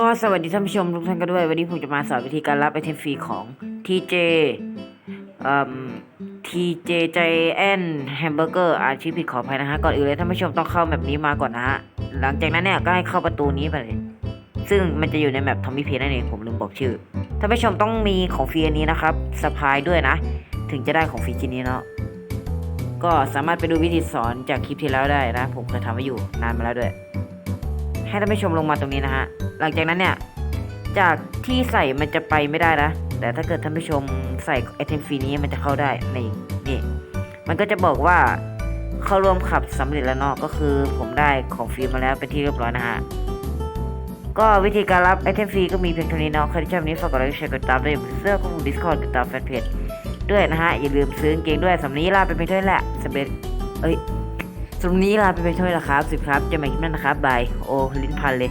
ก็สวัสดีท่านผู้ชมทุกท่านกันด้วย วันนี้ผมจะมาสอนวิธีการรับไอเทมฟรีของ TJ เอ่อ TJ Giant Hamburger อาชื่อผิดขออภัยนะฮะ ก่อนอื่นเลยท่านผู้ชมต้องเข้าแบบนี้มาก่อนนะฮะ หลังจากนั้นเนี่ยก็ให้เข้าประตูนี้ไปเลย ซึ่งมันจะอยู่ในแมปทอมมี่เพนั่นเองผมลืมบอกชื่อ ท่านผู้ชมต้องมีของฟรีอันนี้นะครับสปายด้วยนะ ถึงจะได้ของฟรีชิ้นนี้เนาะ ก็สามารถไปดูวิธีสอนจากคลิปที่แล้วได้นะ ผมเคยทำไว้อยู่นานมาแล้วด้วย ให้ท่านผู้ชมลงมาตรงนี้นะฮะ หลังจากนั้นเนี่ย จากที่ใส่มันจะไปไม่ได้นะ แต่ถ้าเกิดท่านผู้ชมใส่ไอเทมฟรีนี้มันจะเข้าได้ในนี่ มันก็จะบอกว่าเข้าร่วมขับสำเร็จแล้วเนาะ ก็คือผมได้ของฟรีมาแล้วเป็นที่เรียบร้อยนะฮะ ก็วิธีการรับไอเทมฟรีก็มีเพียงเท่านี้เนาะ ใครที่ชอบนี้ฝากกดไลค์แชร์กดติดตามด้วยเสื้อของดิสคอร์ดกดติดตามแฟนเพจด้วยนะฮะ อย่าลืมซื้อกางเกงด้วยสำหรับนี้ลาไปเพียงเท่านี้แหละสเร็จเอ้ย สำหรับนี้ลาไปเพียงเท่านี้แหละครับสิบครับเจอกันใหม่คลิปหน้านะครับบายโอ้ลิ้นพันเลย